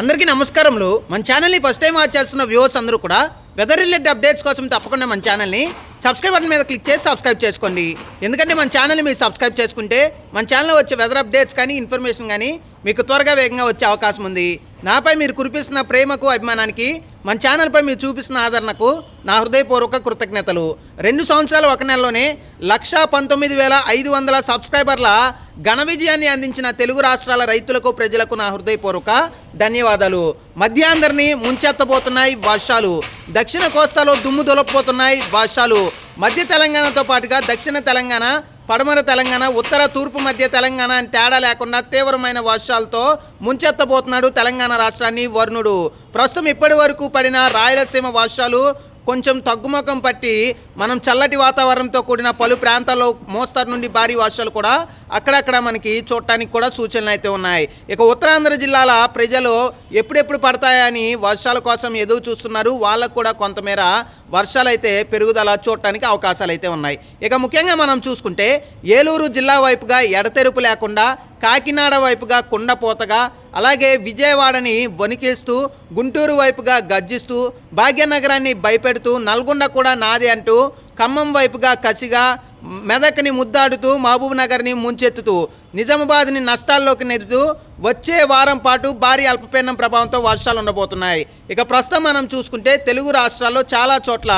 అందరికీ నమస్కారములు. మన ఛానల్ని ఫస్ట్ టైం వాచ్ చేస్తున్న వ్యూవర్స్ అందరూ కూడా వెదర్ రిలేటెడ్ అప్డేట్స్ కోసం తప్పకుండా మన ఛానల్ని సబ్స్క్రైబ్ బటన్ మీద క్లిక్ చేసి సబ్స్క్రైబ్ చేసుకోండి. ఎందుకంటే మన ఛానల్ని మీరు సబ్స్క్రైబ్ చేసుకుంటే మన ఛానల్లో వచ్చే వెదర్ అప్డేట్స్ కానీ ఇన్ఫర్మేషన్ కానీ మీకు త్వరగా వేగంగా వచ్చే అవకాశం ఉంది. నాపై మీరు కురిపిస్తున్న ప్రేమకు అభిమానానికి మన ఛానల్పై మీరు చూపిస్తున్న ఆదరణకు నా హృదయపూర్వక కృతజ్ఞతలు. రెండు సంవత్సరాలు ఒక నెలలోనే లక్షా పంతొమ్మిది వేల ఐదు వందల సబ్స్క్రైబర్ల ఘన విజయాన్ని అందించిన తెలుగు రాష్ట్రాల రైతులకు ప్రజలకు నా హృదయపూర్వక ధన్యవాదాలు. మధ్యాందరినీ ముంచెత్తబోతున్నాయి వర్షాలు. దక్షిణ కోస్తాలో దుమ్ము దొలపబోతున్నాయి వర్షాలు. మధ్య తెలంగాణతో పాటుగా దక్షిణ తెలంగాణ పడమర తెలంగాణ ఉత్తర తూర్పు మధ్య తెలంగాణ అని తేడా లేకుండా తీవ్రమైన వర్షాలతో ముంచెత్తబోతున్నాడు తెలంగాణ రాష్ట్రాన్ని వరుణుడు. ప్రస్తుతం ఇప్పటి వరకు పడిన రాయలసీమ వర్షాలు కొంచెం తగ్గుముఖం పట్టి మనం చల్లటి వాతావరణంతో కూడిన పలు ప్రాంతాల్లో మోస్తరు నుండి భారీ వర్షాలు కూడా అక్కడక్కడ మనకి చూడటానికి కూడా సూచనలు అయితే ఉన్నాయి. ఇక ఉత్తరాంధ్ర జిల్లాల ప్రజలు ఎప్పుడెప్పుడు పడతాయని వర్షాల కోసం ఎదురు చూస్తున్నారు. వాళ్ళకు కూడా కొంతమేర వర్షాలు అయితే పెరుగుదల చూడటానికి అవకాశాలు అయితే ఉన్నాయి. ఇక ముఖ్యంగా మనం చూసుకుంటే ఏలూరు జిల్లా వైపుగా ఎడతెరుపు లేకుండా కాకినాడ వైపుగా కుండపోతగా అలాగే విజయవాడని వణికిస్తూ గుంటూరు వైపుగా గర్జిస్తూ భాగ్యనగరాన్ని భయపెడుతూ నల్గొండ కూడా నాది అంటూ ఖమ్మం వైపుగా కసిగా మెదక్ని ముద్దాడుతూ మహబూబ్ నగర్ని ముంచెత్తుతూ నిజామాబాద్ని నష్టాల్లోకి నెదుతూ వచ్చే వారం పాటు భారీ అల్పపీడనం ప్రభావంతో వర్షాలు ఉండబోతున్నాయి. ఇక ప్రస్తుతం మనం చూసుకుంటే తెలుగు రాష్ట్రాల్లో చాలా చోట్ల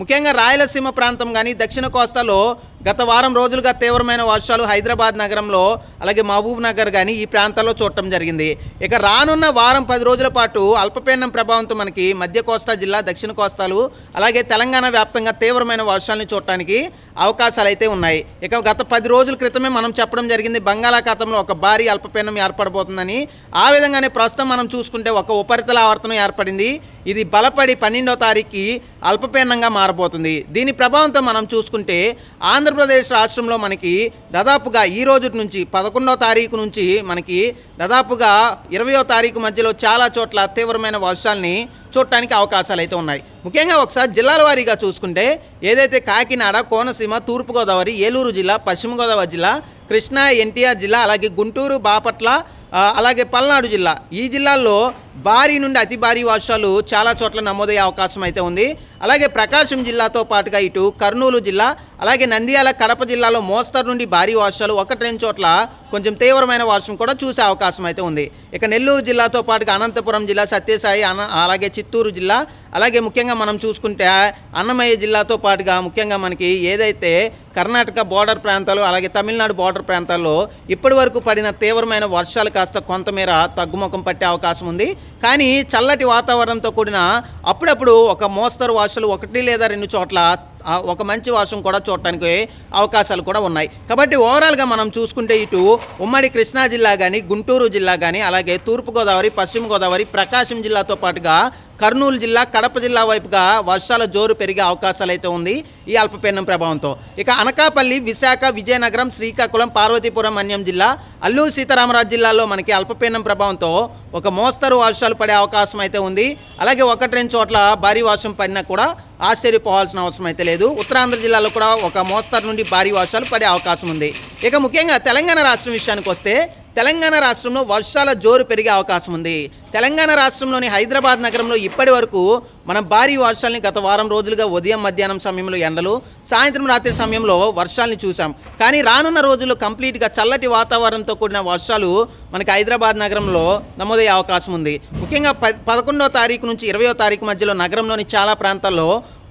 ముఖ్యంగా రాయలసీమ ప్రాంతం కానీ దక్షిణ కోస్తాలో గత వారం రోజులుగా తీవ్రమైన వర్షాలు హైదరాబాద్ నగరంలో అలాగే మహబూబ్ నగర్ కానీ ఈ ప్రాంతాల్లో చూడటం జరిగింది. ఇక రానున్న వారం పది రోజుల పాటు అల్పపీడనం ప్రభావంతో మనకి మధ్య కోస్తా జిల్లా దక్షిణ కోస్తాలు అలాగే తెలంగాణ వ్యాప్తంగా తీవ్రమైన వర్షాలను చూడటానికి అవకాశాలు అయితే ఉన్నాయి. ఇక గత పది రోజుల క్రితమే మనం చెప్పడం జరిగింది బంగాళాఖాతంలో ఒక భారీ అల్పపీడనం ఏర్పడబోతుందని. ఆ విధంగానే ప్రస్తుతం మనం చూసుకుంటే ఒక ఉపరితల ఆవర్తనం ఏర్పడింది. ఇది బలపడి పన్నెండో తారీఖుకి అల్పపీడనంగా మారబోతుంది. దీని ప్రభావంతో మనం చూసుకుంటే ఆంధ్రప్రదేశ్ రాష్ట్రంలో మనకి దాదాపుగా ఈ రోజు నుంచి పదకొండో తారీఖు నుంచి మనకి దాదాపుగా ఇరవయో తారీఖు మధ్యలో చాలా చోట్ల తీవ్రమైన వర్షాల్ని చూడటానికి అవకాశాలు అయితే ఉన్నాయి. ముఖ్యంగా ఒకసారి జిల్లాల వారీగా చూసుకుంటే ఏదైతే కాకినాడ కోనసీమ తూర్పుగోదావరి ఏలూరు జిల్లా పశ్చిమ గోదావరి జిల్లా కృష్ణా ఎన్టీఆర్ జిల్లా అలాగే గుంటూరు బాపట్ల అలాగే పల్నాడు జిల్లా ఈ జిల్లాల్లో భారీ నుండి అతి భారీ వర్షాలు చాలా చోట్ల నమోదయ్యే అవకాశం అయితే ఉంది. అలాగే ప్రకాశం జిల్లాతో పాటుగా ఇటు కర్నూలు జిల్లా అలాగే నంద్యాల కడప జిల్లాలో మోస్తరు నుండి భారీ వర్షాలు ఒకటి రెండు చోట్ల కొంచెం తీవ్రమైన వర్షం కూడా చూసే అవకాశం అయితే ఉంది. ఇక నెల్లూరు జిల్లాతో పాటుగా అనంతపురం జిల్లా సత్యసాయి అన అలాగే చిత్తూరు జిల్లా అలాగే ముఖ్యంగా మనం చూసుకుంటే అన్నమయ్య జిల్లాతో పాటుగా ముఖ్యంగా మనకి ఏదైతే కర్ణాటక బోర్డర్ ప్రాంతాలు అలాగే తమిళనాడు బోర్డర్ ప్రాంతాల్లో ఇప్పటి వరకు పడిన తీవ్రమైన వర్షాలు కాస్త కొంతమేర తగ్గుముఖం పట్టే అవకాశం ఉంది. కానీ చల్లటి వాతావరణంతో కూడిన అప్పుడప్పుడు ఒక మోస్తరు వర్షాలు ఒకటి లేదా రెండు చోట్ల ఒక మంచి వర్షం కూడా చూడటానికి అవకాశాలు కూడా ఉన్నాయి. కాబట్టి ఓవరాల్గా మనం చూసుకుంటే ఇటు ఉమ్మడి కృష్ణా జిల్లా కానీ గుంటూరు జిల్లా కానీ అలాగే తూర్పుగోదావరి పశ్చిమ గోదావరి ప్రకాశం జిల్లాతో పాటుగా కర్నూలు జిల్లా కడప జిల్లా వైపుగా వర్షాల జోరు పెరిగే అవకాశాలు అయితే ఉంది ఈ అల్పపీడనం ప్రభావంతో. ఇక అనకాపల్లి విశాఖ విజయనగరం శ్రీకాకుళం పార్వతీపురం అన్యం జిల్లా అల్లూరు సీతారామరాజు జిల్లాలో మనకి అల్పపీడనం ప్రభావంతో ఒక మోస్తరు వర్షాలు పడే అవకాశం అయితే ఉంది. అలాగే ఒకటి రెండు చోట్ల భారీ వర్షం పడినా కూడా ఆశ్చర్యపోవాల్సిన అవసరం అయితే లేదు. ఉత్తరాంధ్ర జిల్లాలో కూడా ఒక మోస్తరు నుండి భారీ వర్షాలు పడే అవకాశం ఉంది. ఇక ముఖ్యంగా తెలంగాణ రాష్ట్రం విషయానికి వస్తే తెలంగాణ రాష్ట్రంలో వర్షాల జోరు పెరిగే అవకాశం ఉంది. తెలంగాణ రాష్ట్రంలోని హైదరాబాద్ నగరంలో ఇప్పటి వరకు మనం భారీ వర్షాలని గత వారం రోజులుగా ఉదయం మధ్యాహ్నం సమయంలో ఎండలు సాయంత్రం రాత్రి సమయంలో వర్షాలని చూసాం కానీ రానున్న రోజుల్లో కంప్లీట్గా చల్లటి వాతావరణంతో కూడిన వర్షాలు మనకి హైదరాబాద్ నగరంలో నమోదయ్యే అవకాశం ఉంది. ముఖ్యంగా ప పదకొండో తారీఖు నుంచి ఇరవయో తారీఖు మధ్యలో నగరంలోని చాలా ప్రాంతాల్లో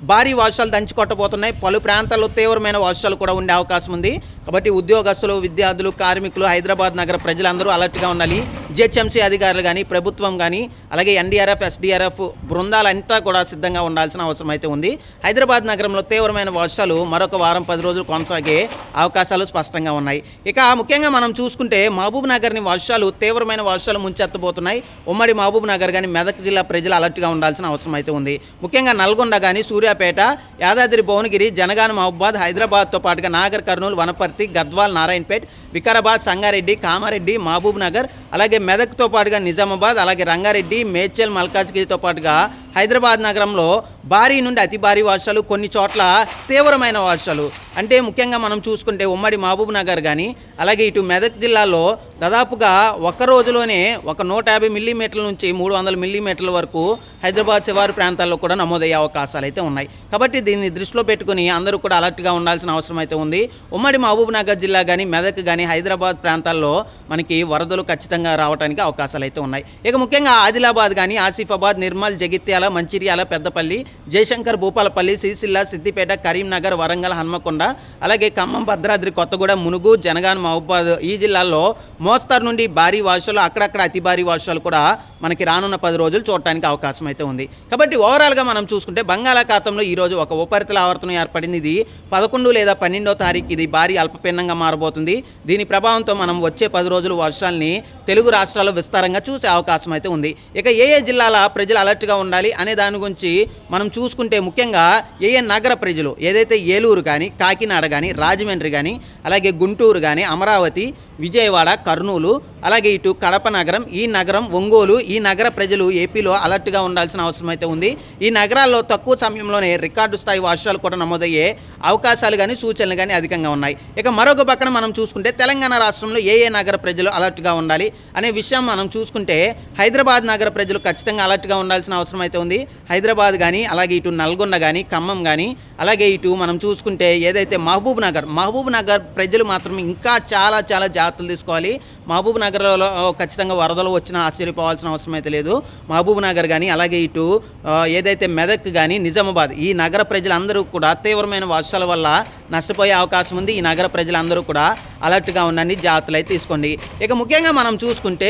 భారీ వర్షాలు దంచుకొట్టబోతున్నాయి. పలు ప్రాంతాల్లో తీవ్రమైన వర్షాలు కూడా ఉండే అవకాశం ఉంది. కాబట్టి ఉద్యోగస్తులు విద్యార్థులు కార్మికులు హైదరాబాద్ నగర ప్రజలందరూ అలర్ట్గా ఉండాలి. జిహెచ్ఎంసీ అధికారులు కానీ ప్రభుత్వం కానీ అలాగే ఎన్డీఆర్ఎఫ్ ఎస్డీఆర్ఎఫ్ బృందాలంతా కూడా సిద్ధంగా ఉండాల్సిన అవసరం అయితే ఉంది. హైదరాబాద్ నగరంలో తీవ్రమైన వర్షాలు మరొక వారం పది రోజులు కొనసాగే అవకాశాలు స్పష్టంగా ఉన్నాయి. ఇక ముఖ్యంగా మనం చూసుకుంటే మహబూబ్ నగర్ని వర్షాలు తీవ్రమైన వర్షాలు ముంచెత్తబోతున్నాయి. ఉమ్మడి మహబూబ్ నగర్ కానీ మెదక్ జిల్లా ప్రజలు అలర్ట్గా ఉండాల్సిన అవసరం అయితే ఉంది. ముఖ్యంగా నల్గొండ కానీ సూర్యాపేట యాదాద్రి భువనగిరి జనగాన మహబూబాద్ హైదరాబాద్తో పాటుగా నాగర్ కర్నూలు వనపర్తి గద్వాల్ నారాయణపేట్ వికారాబాద్ సంగారెడ్డి కామారెడ్డి మహబూబ్ నగర్ అలాగే మెదక్తో పాటుగా నిజామాబాద్ అలాగే రంగారెడ్డి మేడ్చల్ మల్కాజ్గిరితో పాటుగా హైదరాబాద్ నగరంలో భారీ నుండి అతి భారీ వర్షాలు కొన్ని చోట్ల తీవ్రమైన వర్షాలు. అంటే ముఖ్యంగా మనం చూసుకుంటే ఉమ్మడి మహబూబ్ నగర్ కానీ అలాగే ఇటు మెదక్ జిల్లాలో దాదాపుగా ఒక రోజులోనే ఒక నూట యాభై మిల్లీమీటర్ల నుంచి మూడు వందల మిల్లీమీటర్ల వరకు హైదరాబాద్ శివారు ప్రాంతాల్లో కూడా నమోదయ్యే అవకాశాలు అయితే ఉన్నాయి. కాబట్టి దీన్ని దృష్టిలో పెట్టుకుని అందరూ కూడా అలర్ట్గా ఉండాల్సిన అవసరం అయితే ఉంది. ఉమ్మడి మహబూబ్ నగర్ జిల్లా కానీ మెదక్ కానీ హైదరాబాద్ ప్రాంతాల్లో మనకి వరదలు ఖచ్చితంగా రావడానికి అవకాశాలు అయితే ఉన్నాయి. ఇక ముఖ్యంగా ఆదిలాబాద్ కానీ ఆసిఫాబాద్ నిర్మల్ జగిత్యాల మంచిర్యాల పెద్దపల్లి జయశంకర్ భూపాలపల్లి సిరిసిల్ల సిద్దిపేట కరీంనగర్ వరంగల్ హన్మకొండ అలాగే ఖమ్మం భద్రాద్రి కొత్తగూడెం మునుగు జనగాన్ మహబాద్ ఈ జిల్లాల్లో మోస్తారు నుండి భారీ వర్షాలు అక్కడక్కడ అతి భారీ వర్షాలు కూడా మనకి రానున్న పది రోజులు చూడటానికి అవకాశం అయితే ఉంది. కాబట్టి ఓవరాల్గా మనం చూసుకుంటే బంగాళాఖాతంలో ఈరోజు ఒక ఉపరితల ఆవర్తనం ఏర్పడింది. ఇది పదకొండు లేదా పన్నెండో తారీఖు ఇది భారీ అల్పపీడనంగా మారబోతుంది. దీని ప్రభావంతో మనం వచ్చే పది రోజులు వర్షాల్ని తెలుగు రాష్ట్రాల్లో విస్తారంగా చూసే అవకాశం అయితే ఉంది. ఇక ఏ ఏ జిల్లాల ప్రజలు అలర్ట్గా ఉండాలి అనే దాని గురించి మనం చూసుకుంటే ముఖ్యంగా ఏ ఏ నగర ప్రజలు ఏదైతే ఏలూరు కానీ కాకినాడ కానీ రాజమండ్రి కానీ అలాగే గుంటూరు కానీ అమరావతి విజయవాడ కర్నూలు అలాగే ఇటు కడప నగరం ఈ నగరం ఒంగోలు ఈ నగర ప్రజలు ఏపీలో అలర్ట్గా ఉండాల్సిన అవసరం అయితే ఉంది. ఈ నగరాల్లో తక్కువ సమయంలోనే రికార్డు స్థాయి వర్షాలు కూడా నమోదయ్యే అవకాశాలు కానీ సూచనలు కానీ అధికంగా ఉన్నాయి. ఇక మరొక పక్కన మనం చూసుకుంటే తెలంగాణ రాష్ట్రంలో ఏ ఏ నగర ప్రజలు అలర్ట్గా ఉండాలి అనే విషయం మనం చూసుకుంటే హైదరాబాద్ నగర ప్రజలు ఖచ్చితంగా అలర్ట్గా ఉండాల్సిన అవసరం అయితే ఉంది. హైదరాబాద్ కానీ అలాగే ఇటు నల్గొండ కానీ ఖమ్మం కానీ అలాగే ఇటు మనం చూసుకుంటే ఏదైతే మహబూబ్ నగర్ మహబూబ్ నగర్ ప్రజలు మాత్రం ఇంకా చాలా చాలా జాగ్రత్తలు తీసుకోవాలి. మహబూబ్ నగర్లో ఖచ్చితంగా వరదలు వచ్చినా ఆశ్చర్యపోవాల్సిన అవసరం అయితే లేదు. మహబూబ్ నగర్ కానీ అలాగే ఇటు ఏదైతే మెదక్ కానీ నిజామాబాద్ ఈ నగర ప్రజలందరూ కూడా తీవ్రమైన వర్షాల వల్ల నష్టపోయే అవకాశం ఉంది. ఈ నగర ప్రజలందరూ కూడా అలర్ట్గా ఉండండి జాగ్రత్తలు అయితే తీసుకోండి. ఇక ముఖ్యంగా మనం చూసుకుంటే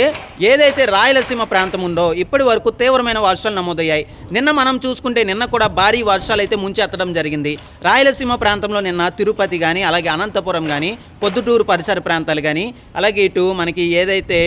ఏదైతే రాయలసీమ ప్రాంతం ఉందో ఇప్పటి వరకు తీవ్రమైన వర్షాలు నమోదయ్యాయి. నిన్న మనం చూసుకుంటే నిన్న కూడా భారీ వర్షాలు అయితే ముంచెత్తడం జరిగింది. రాయలసీమ ప్రాంతంలో నిన్న తిరుపతి కానీ అలాగే అనంతపురం కానీ పొద్దుటూరు పరిసర ప్రాంతాలు కానీ అలాగే ఇటు మనకి ఏదైతే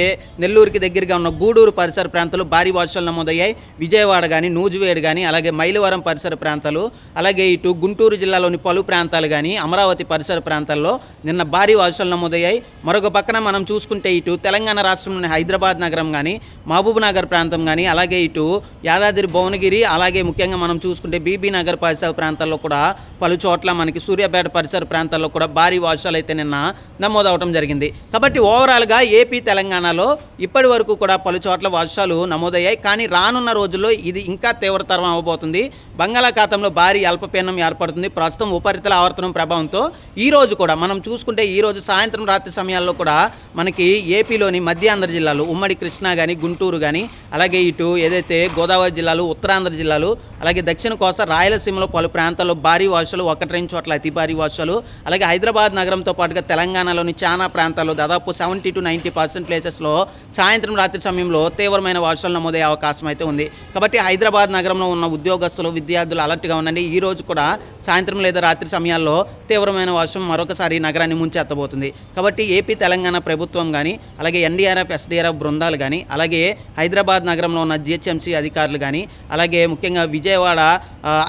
నెల్లూరుకి దగ్గరగా ఉన్న గూడూరు పరిసర ప్రాంతాలు భారీ వర్షాలు నమోదయ్యాయి. విజయవాడ కానీ నూజివేడు కానీ అలాగే మైలవరం పరిసర ప్రాంతాలు అలాగే ఇటు గుంటూరు జిల్లాలోని పలు ప్రాంతాలు కానీ అమరావతి పరిసర ప్రాంతాల్లో నిన్న భారీ వర్షాలు నమోదయ్యాయి. మరొక పక్కన మనం చూసుకుంటే ఇటు తెలంగాణ రాష్ట్రంలోని హైదరాబాద్ నగరం కానీ మహబూబ్ నగర్ ప్రాంతం కానీ అలాగే ఇటు యాదాద్రి భువనగిరి అలాగే ముఖ్యంగా మనం చూసుకుంటే బీబీ నగర్ పరిసర ప్రాంతాల్లో కూడా పలు చోట్ల మనకి సూర్యాపేట పరిసర ప్రాంతాల్లో కూడా భారీ వర్షాలు అయితే నిన్న నమోదవడం జరిగింది. కాబట్టి ఓవరాల్గా ఏపీ తెలంగాణలో ఇప్పటి వరకు కూడా పలు చోట్ల వర్షాలు నమోదయ్యాయి. కానీ రానున్న రోజుల్లో ఇది ఇంకా తీవ్రతరం అవబోతుంది. బంగాళాఖాతంలో భారీ అల్పపీడనం ఏర్పడుతుంది. ప్రస్తుతం ఉపరితల ఆవర్తనం ప్రభావంతో ఈ రోజు కూడా మనం చూసుకుంటే ఈ రోజు సాయంత్రం రాత్రి సమయాల్లో కూడా మనకి ఏపీలోని మధ్యాంధ్ర జిల్లాలు ఉమ్మడి కృష్ణా కానీ గుంటూరు కానీ అలాగే ఇటు ఏదైతే గోదావరి జిల్లాలు ఉత్తరాంధ్ర జిల్లాలు అలాగే దక్షిణ కోస్తా రాయలసీమలో పలు ప్రాంతాల్లో భారీ వర్షాలు ఒకటి రెండు చోట్ల అతి భారీ వర్షాలు అలాగే హైదరాబాద్ నగరంతో పాటుగా తెలంగాణలోని చాలా ప్రాంతాల్లో దాదాపు సెవెంటీ టు నైంటీ పర్సెంట్ ప్లేసెస్లో సాయంత్రం రాత్రి సమయంలో తీవ్రమైన వర్షాలు నమోదయ్యే అవకాశం అయితే ఉంది. కాబట్టి హైదరాబాద్ నగరంలో ఉన్న ఉద్యోగస్తులు విద్యార్థులు అలర్ట్గా ఉండండి. ఈ రోజు కూడా సాయంత్రం లేదా రాత్రి సమయాల్లో తీవ్రమైన వర్షం మరొకసారి నగరాన్ని ముంచెత్తబోతుంది. కాబట్టి ఏపీ తెలంగాణ ప్రభుత్వం కానీ అలాగే ఎన్డీఆర్ఎఫ్ ఎస్డీఆర్ఎఫ్ బృందాలు కానీ అలాగే హైదరాబాద్ నగరంలో ఉన్న జిహెచ్ఎంసీ అధికారులు కానీ అలాగే ముఖ్యంగా విజయవాడ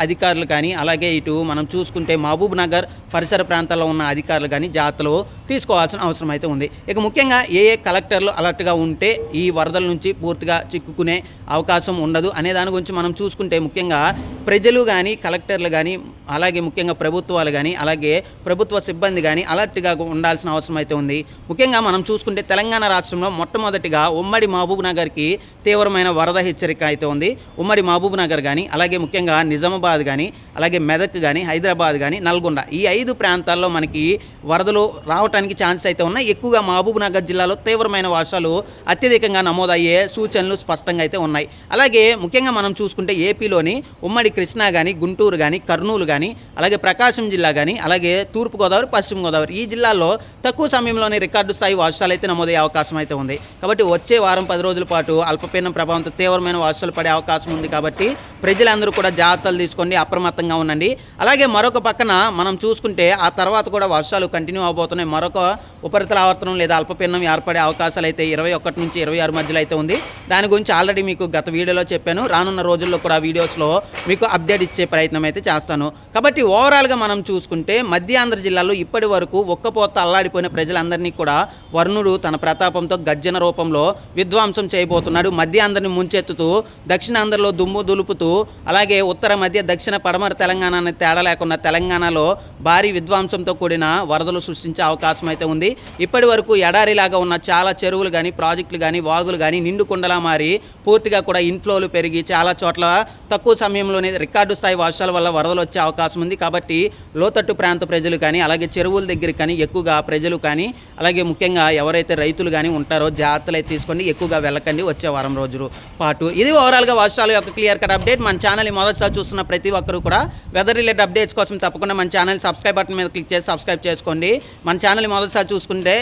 అధికారులు కానీ అలాగే ఇటు మనం చూసుకుంటే మహబూబ్ నగర్ పరిసర ప్రాంతాల్లో ఉన్న అధికారులు కానీ జాగ్రత్తలు తీసుకోవాల్సిన అవసరం అయితే ఉంది. ఇక ముఖ్యంగా ఏ ఏ కలెక్టర్లు అలర్ట్గా ఉంటే ఈ వరదల నుంచి పూర్తిగా చిక్కుకునే అవకాశం ఉండదు. అనే దాని గురించి మనం చూసుకుంటే ముఖ్యంగా ప్రజలు కానీ కలెక్టర్లు కానీ అలాగే ముఖ్యంగా ప్రభుత్వాలు కానీ అలాగే ప్రభుత్వ సిబ్బంది కానీ అలర్ట్గా ఉండాల్సిన అవసరం అయితే ఉంది. ముఖ్యంగా మనం చూసుకుంటే తెలంగాణ రాష్ట్రంలో మొట్టమొదటిగా ఉమ్మడి మహబూబ్ నగర్కి తీవ్రమైన వరద హెచ్చరిక అయితే ఉంది. ఉమ్మడి మహబూబ్ నగర్ కానీ అలాగే ముఖ్యంగా నిజామాబాద్ కానీ అలాగే మెదక్ కానీ హైదరాబాద్ కానీ నల్గొండ ఈ ఐదు ప్రాంతాల్లో మనకి వరదలు రావడానికి ఛాన్స్ అయితే ఉన్నాయి. ఎక్కువగా మహబూబ్ నగర్ జిల్లాలో తీవ్రమైన వర్షాలు అత్యధికంగా నమోదయ్యే సూచనలు స్పష్టంగా అయితే ఉన్నాయి. అలాగే ముఖ్యంగా మనం చూసుకుంటే ఏపీలోని ఉమ్మడి కృష్ణా కానీ గుంటూరు కానీ కర్నూలు కానీ అలాగే ప్రకాశం జిల్లా కానీ అలాగే తూర్పుగోదావరి పశ్చిమ గోదావరి ఈ జిల్లాల్లో తక్కువ సమయంలోనే రికార్డు స్థాయి వర్షాలు అయితే నమోదయ్యే అవకాశం అయితే ఉంది. కాబట్టి వచ్చే వారం పది రోజుల పాటు అల్పపీడనం ప్రభావంతో తీవ్రమైన వర్షాలు పడే అవకాశం ఉంది కాబట్టి ప్రజలందరూ కూడా జాగ్రత్తలు తీసుకోండి అప్రమత్తంగా ఉండండి. అలాగే మరొక పక్కన మనం చూసుకుంటే ఆ తర్వాత కూడా వర్షాలు కంటిన్యూ అవబోతున్నాయి. మరొక ఉపరితల ఆవర్తనం లేదా అల్పపీడనం ఏర్పడే అవకాశాలు అయితే ఇరవై ఒకటి నుంచి ఇరవై ఆరు మధ్యలో అయితే ఉంది. దాని గురించి ఆల్రెడీ మీకు గత వీడియోలో చెప్పాను. రానున్న రోజుల్లో కూడా వీడియోస్లో మీకు అప్డేట్ ఇచ్చే ప్రయత్నం అయితే చేస్తాను. కాబట్టి ఓవరాల్గా మనం చూసుకుంటే మధ్య ఆంధ్ర జిల్లాలో ఇప్పటి వరకు ఒక్కపోత అల్లాడిపోయిన ప్రజలందరినీ కూడా వర్ణుడు తన ప్రతాపంతో గర్జన రూపంలో విధ్వంసం చేయబోతున్నాడు. మధ్యాంధ్రని ముంచెత్తుతూ దక్షిణాంధ్రలో దుమ్ము దులుపుతూ అలాగే ఉత్తర మధ్య దక్షిణ పడమర తెలంగాణ అనే తేడా లేకుండా తెలంగాణలో భారీ విధ్వంసంతో కూడిన వరదలు సృష్టించే అవకాశం అయితే ఉంది. ఇప్పటి వరకు ఎడారిలాగా ఉన్న చాలా చెరువులు కానీ ప్రాజెక్టులు కానీ వాగులు కానీ నిండు కుండలా మారి పూర్తిగా కూడా ఇన్ఫ్లోలు పెరిగి చాలా చోట్ల తక్కువ సమయంలోనే రికార్డు స్థాయి వర్షాల వల్ల వరదలు వచ్చే అవకాశం అవకాశం ఉంది కాబట్టి లోతట్టు ప్రాంత ప్రజలు కానీ అలాగే చెరువుల దగ్గర కానీ ఎక్కువగా ప్రజలు కానీ అలాగే ముఖ్యంగా ఎవరైతే రైతులు కానీ ఉంటారో జాగ్రత్తలు అయితే తీసుకోండి. ఎక్కువగా వెళ్ళకండి వచ్చే వారం రోజులు పాటు. ఇది ఓవరాల్గా వర్షాల యొక్క క్లియర్ కట్ అప్డేట్ మన ఛానల్ మొదటిసారి చూస్తున్న ప్రతి ఒక్కరు కూడా వెదర్ రిలేటెడ్ అప్డేట్స్ కోసం తప్పకుండా మన ఛానల్ సబ్స్క్రైబ్ బటన్ మీద క్లిక్ చేసి సబ్స్క్రైబ్ చేసుకోండి. మన ఛానల్ మొదటిసారి చూసుకుంటే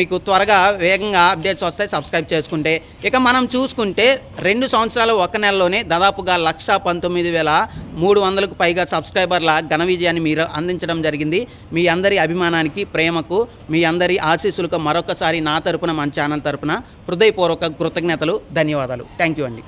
మీకు త్వరగా వేగంగా అప్డేట్స్ వస్తాయి. సబ్స్క్రైబ్ చేసుకుంటే ఇక మనం చూసుకుంటే రెండు సంవత్సరాలు ఒక నెలలోనే దాదాపుగా లక్ష పంతొమ్మిది వేల మూడు వందలకు పైగా సబ్స్క్రైబర్ల ఘన విజయాన్ని మీరు అందించడం జరిగింది. మీ అందరి అభిమానానికి ప్రేమకు మీ అందరి ఆశీస్సులకు మరొకసారి నా తరపున మన ఛానల్ తరపున హృదయపూర్వక కృతజ్ఞతలు ధన్యవాదాలు. థ్యాంక్ యూ అండి.